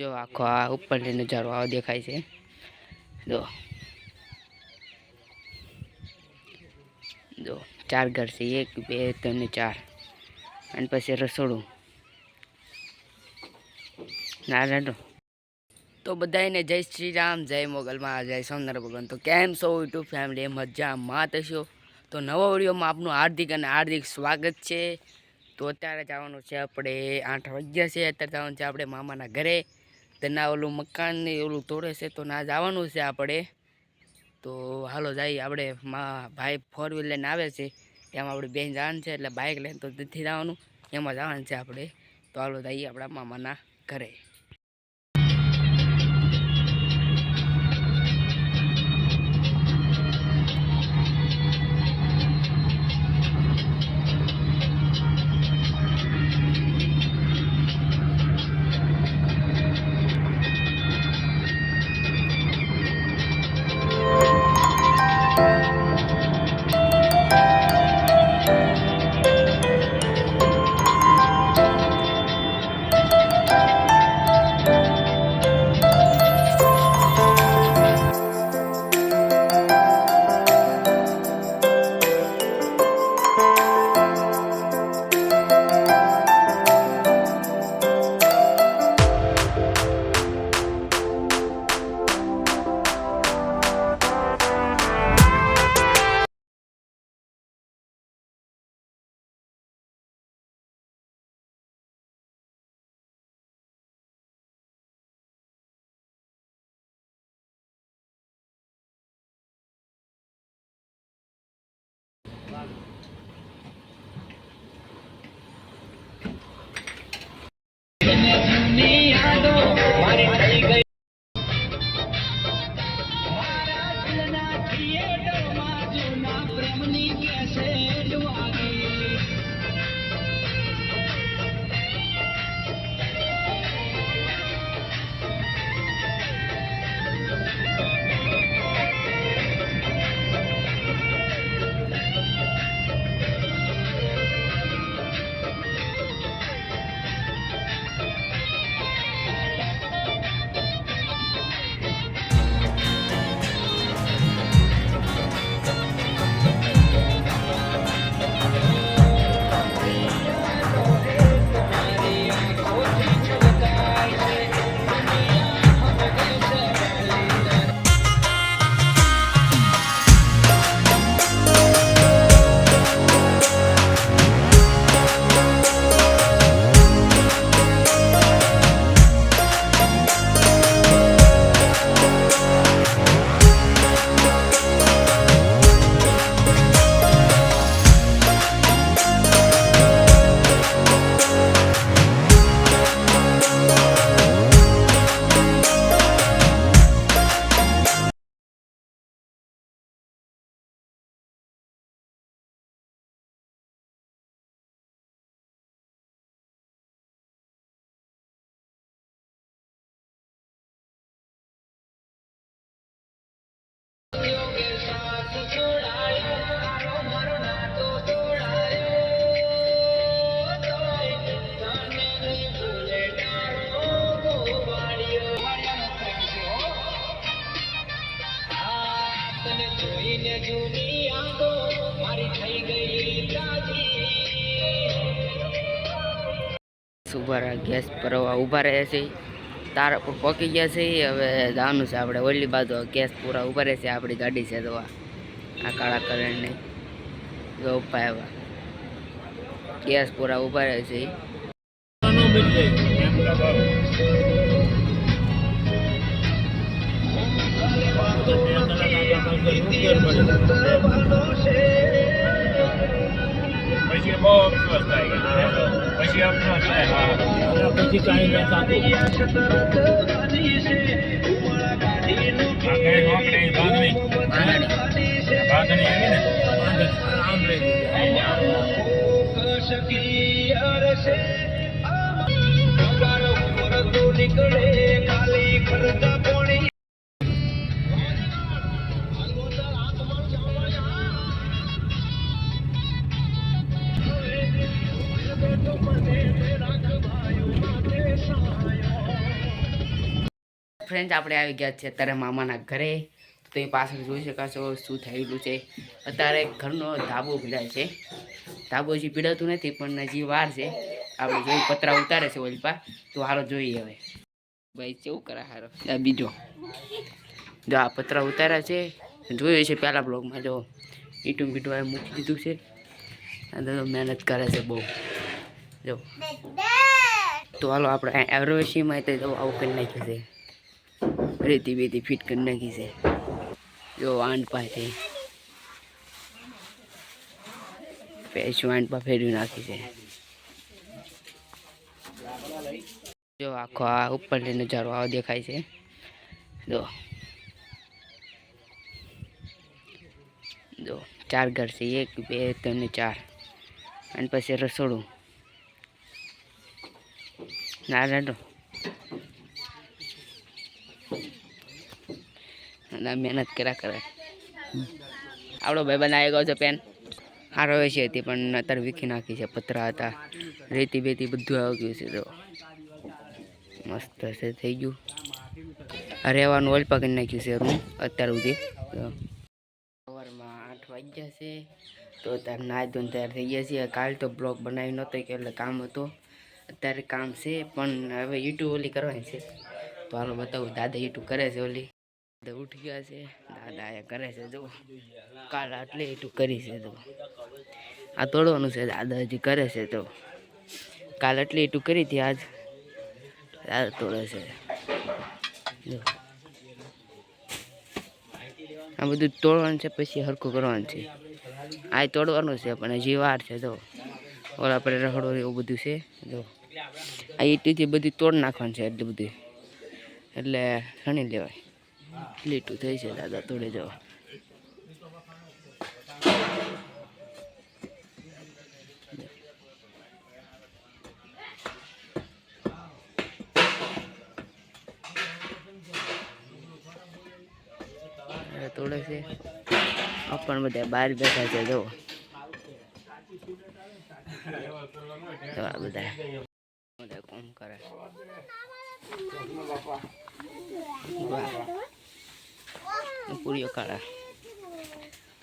જો આખો આ ઉપરથી નજારો આવો દેખાય છે. જો. જો, ચાર ઘર છે, એક, બે, ત્રણ ચાર. અને પછી રસોડું. ના રાડો તો બધાને જય શ્રી રામ, જય મોગલમાં જય સોમનાથ ભગવાન. તો કેમ છો યુટ્યુબ ફેમિલી? મજામાં થશો તો નવો વિડીયોમાં આપનું હાર્દિક અને હાર્દિક સ્વાગત છે. તો અત્યારે જવાનું છે આપણે આઠ વાગ્યા છે. અત્યારે જવાનું છે આપણે મામાના ઘરે. તેના ઓલું મકાન ને ઓલું તોડે છે તો ના જવાનું છે આપણે. તો હાલો જઈએ આપણે મા ભાઈ ફોર વ્હીલ લઈને આવે છે. એમાં આપણે બેન જવાનું છે એટલે બાઇક લઈને તો નથી જવાનું, એમાં જવાનું છે આપણે. તો હાલો જઈએ આપણા મામાના ઘરે. ઊભા ગેસ પર ઊભા રહે છે. તારા પર પકી ગયા છે. હવે જવાનું છે આપણે ઓલી બાજુ ગેસ પૂરા ઊભા રહે છે આપણી ગાડી છે તો આ કાળા કલરની જો ઊભા આવ્યા. ગેસ પૂરા ઊભા રહે છે. પછી બહુ અફસોસ થાય પછી અફસોસ થાય પછી કાંઈ થતું ને લઈ નીકળે ફ્રેન્ડ આપણે આવી ગયા છે અત્યારે મામાના ઘરે. તો પાછળ જોઈ શકાશો શું થયેલું છે. અત્યારે ઘરનો ધાબો ભીડાય છે. ધાબો હજી પીડાતું નથી, પણ હજી વાર છે. આપણે જોઈ પતરા ઉતારે છે ઓલપા તો હારો જોઈએ હવે. ભાઈ, કેવું કરે હારો? આ બીજો. જો આ પતરા ઉતાર્યા છે. જોયું છે પહેલાં બ્લોગમાં જો ઈટું બીટું મૂકી દીધું છે. અને મહેનત કરે છે બહુ. જો. તો હાલો આપણે એરોવેશીમાં તો જો આવું કરી નાખ્યું છે. રેતી બેતી ફિટ કરી નાખી છે. જો આંટ પાસે પેશું આંટ પા ફેરવી નાખી છે. જો આખો આ ઉપરથી નજારો આવો દેખાય છે. જો. જો ચાર ઘર છે એક બે ત્રણ ને ચાર. અને પછી રસોડું. ના રાડો મહેનત કર્યા કરે. આપણો ભાઈ બનાવી ગયો છે પેન. સારો છે હતી, પણ અત્યારે વીખી નાખી છે, પતરા હતા. રેતી બેતી બધું આવી ગયું છે, તો. મસ્ત છે, થઈ ગયું. રહેવાનું ઓલ પકડી નાખ્યું છે રૂમ અત્યાર સુધી. સવારમાં આઠ વાગ્યા છે, તો અત્યારે નાહી ધોઈને તૈયાર થઈ ગયા છીએ. કાલ તો બ્લોગ બનાવી નહોતો એટલે કામ હતું. અત્યારે કામ છે, પણ હવે યુટ્યુબ ઓલી કરવાની છે. તો હાલો બતાવું, દાદા યુટ્યુબ કરે છે ઓલી? દાદા ઉઠી ગયા છે, દાદા એ કરે છે જો કાલ આટલે યુટ્યુબ કરી છે તો આ તોડવાનું છે, દાદા હજી કરે છે તો કાલ આટલી યુટ્યુબ કરી હતી, આજ. દાદા તોડે છે. આ બધું તોડવાનું છે, પછી હરખું કરવાનું છે. આ તોડવાનું છે, પણ હજી વાર છે તો ઓલા આપણે રખડો એવું બધું છે. જો. આ ઈટીથી બધું તોડ નાખવાનું છે એટલું બધું. એટલે ખણી લેવાય. લીટું થઈ છે દાદા, તોડે જવા. તોડે છે. પણ બધા બહાર બેઠા છે જો જો આ બધા કોમ કરે. પૂરીઓ કાઢા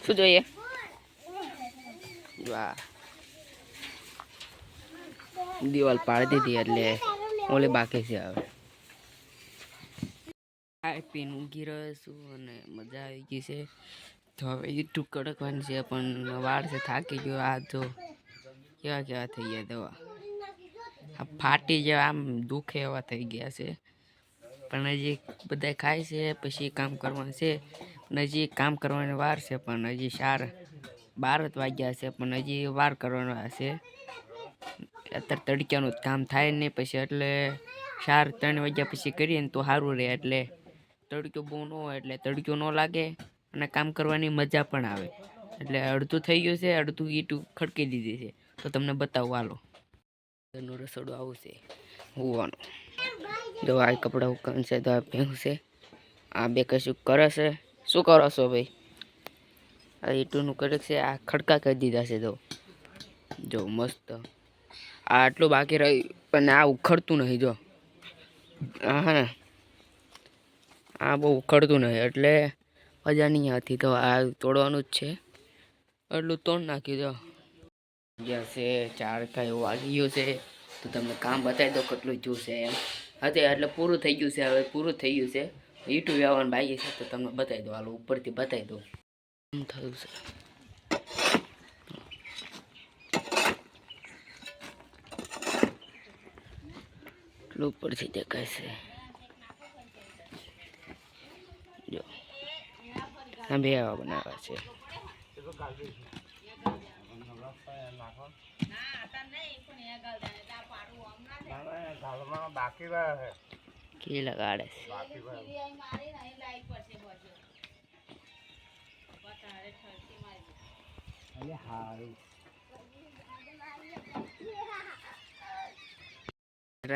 શું જોઈએ? વાહ. દિવાલ પાડી દીધી એટલે ઓલે બાકી છે હવે. ખાઈ પીને ઊંઘી રહ્યો છું અને મજા આવી ગઈ છે. તો હવે યુટ્યુબ કડકવાની છે, પણ વાળ છે થાકી ગયો. આ જો કેવા કેવા થઈ ગયા દવા. ફાટી જેવા આમ દુખે એવા થઈ ગયા છે. પણ હજી બધા ખાય છે, પછી કામ કરવાનું છે. પણ હજી કામ કરવાની વાર છે, પણ હજી સાર બાર જ વાગ્યા છે, પણ હજી વાર કરવાનો છે. અત્યારે તડક્યાનું જ કામ થાય નહીં, પછી એટલે ચાર, ત્રણ વાગ્યા પછી કરીએ ને તો સારું રહે, એટલે તડક્યો બહુ ન હોય, એટલે તડક્યો ન લાગે અને કામ કરવાની મજા પણ આવે. એટલે અડધું થઈ ગયું છે, અડધું ઈટું ખડકી દીધી છે. તો તમને બતાવું, હાલો. ઘરનું રસોડું આવું છે, હોવાનું. જો આ કપડાં ઉકાન છે, તો આ છે. આ બે કશું કરે છે. શું કરો છો ભાઈ? આ ઈટુનું કરે છે, આ ખડકા કરી દીધા છે તો. જો મસ્ત. આ આટલું બાકી રહ્યું, પણ આ ઉખડતું નહીં જો. હા ને. આ બહુ ઉખડતું નહીં, એટલે મજા નહીં આવતી. તો આ તોડવાનું જ છે. એટલું તોડ નાખી દો. જ્યાં છે, ચાર કાંઈ વાગી ગયું છે. તો તમને કામ બતાવી દો કેટલું જોશે એમ. હા એટલે પૂરું થઈ ગયું છે, હવે પૂરું થઈ ગયું છે. યુટ્યુબ આવવાનું બાકી છે, તો તમને બતાવી દો હાલો, ઉપરથી બતાવી દો એમ થયું છે? એટલું ઉપરથી દેખાય છે? જો. બે આવા બનાવ્યા છે. કે લગાડે છે?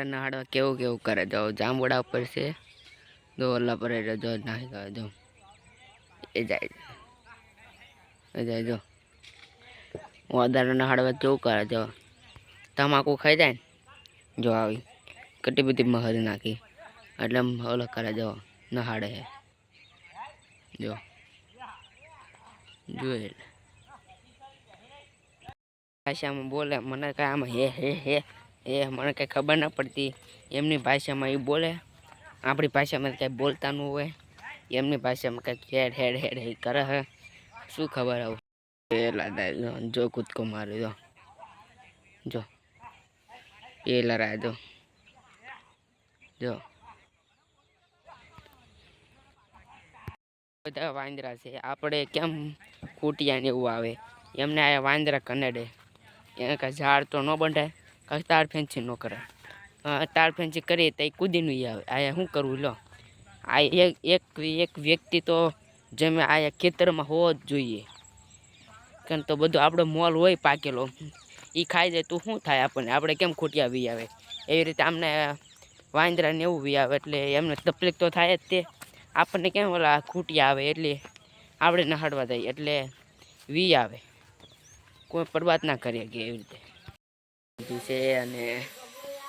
નહાડવા કેવું કેવું કરે? જો જાંબુડા ઉપર છે. દોરલા પર જો નાખી દો જો. એ જાય એ જાય જો. વધારે હાડવા કેવું કરે જો તમાકુ ખાઈ જાય ને? જો આવી. કેટલી બધી મહદ નાખી. એટલે ઓલો કરે જો નહાડે હે. જો. જોઈએ એટલે ભાષામાં બોલે, મને કાંઈ આમાં હે હે હે એ મને કાંઈ ખબર ન પડતી. એમની ભાષામાં એ બોલે. આપણી ભાષામાં કાંઈ બોલતા ન હોય. એમની ભાષામાં કાંઈક હેડ હેડ હેડ હે કરે હે. શું ખબર આવું? પેલા લડાય જો કૂદકો મારી જો. જો. પેલા લડાય દો જો. બધા વાંદરા છે. આપણે કેમ કૂટિયા ને એવું આવે? એમને આ વાંદરા કનેડે. એને કાંઈ ઝાડ તો ન બંધાય કાંઈ તાર ફેંચી ન કરે. તાર ફેંચી કરીએ તો એ કૂદીને આવે. આ શું કરવું, લો. આ એક એક વ્યક્તિ તો જેમ આ ખેતરમાં હોવો જ જોઈએ. કારણ તો બધું આપણો મોલ હોય પાકેલો. એ ખાઈ જાય તો શું થાય આપણને? આપણે કેમ ખૂટિયા વી આવે? એવી રીતે આમને વાંદરાને એવું વી આવે એટલે એમને તકલીફ તો થાય જ તે. આપણને કેમ ઓલા ખૂટિયા આવે એટલે આપણે નહાડવા જાય એટલે વી આવે. કોઈ પરવાત ના કરીએ કે એવી રીતે. લીધું છે અને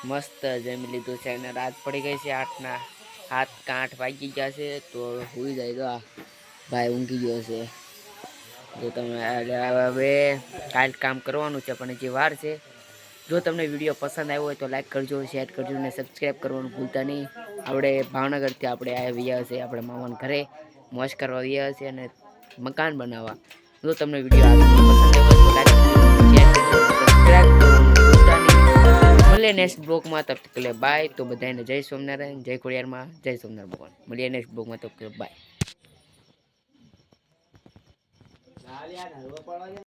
મસ્ત જમી લીધું છે અને રાત પડી ગઈ છે આઠના. હાથ કાંઠ વાગી ગયા છે તો સુઈ જાય તો ભાઈ ઊંઘી ગયો છે. જો તમે હવે કાલ કામ કરવાનું છે, પણ હજી વાર છે. જો તમને વીડિયો પસંદ આવ્યો હોય તો લાઈક કરજો શેર કરજો અને સબસ્ક્રાઈબ કરવાનું ભૂલતા નહીં. આપણે ભાવનગરથી આપણે આવ્યા છે, આપણે મામાના ઘરે. મોજ કરવા આવ્યા છે અને મકાન બનાવવા. જો તમને વીડિયો પસંદ મળીએ નેક્સ્ટ બ્લોગમાં, તબ તક લે બાય તો બધાને જય સોમનારાયણ જય ખોડિયારમાં, જય સોમનારાયણ ભગવાન. મળીએ નેક્સ્ટ બ્લોગમાં, તબ બાય Lihat, halo.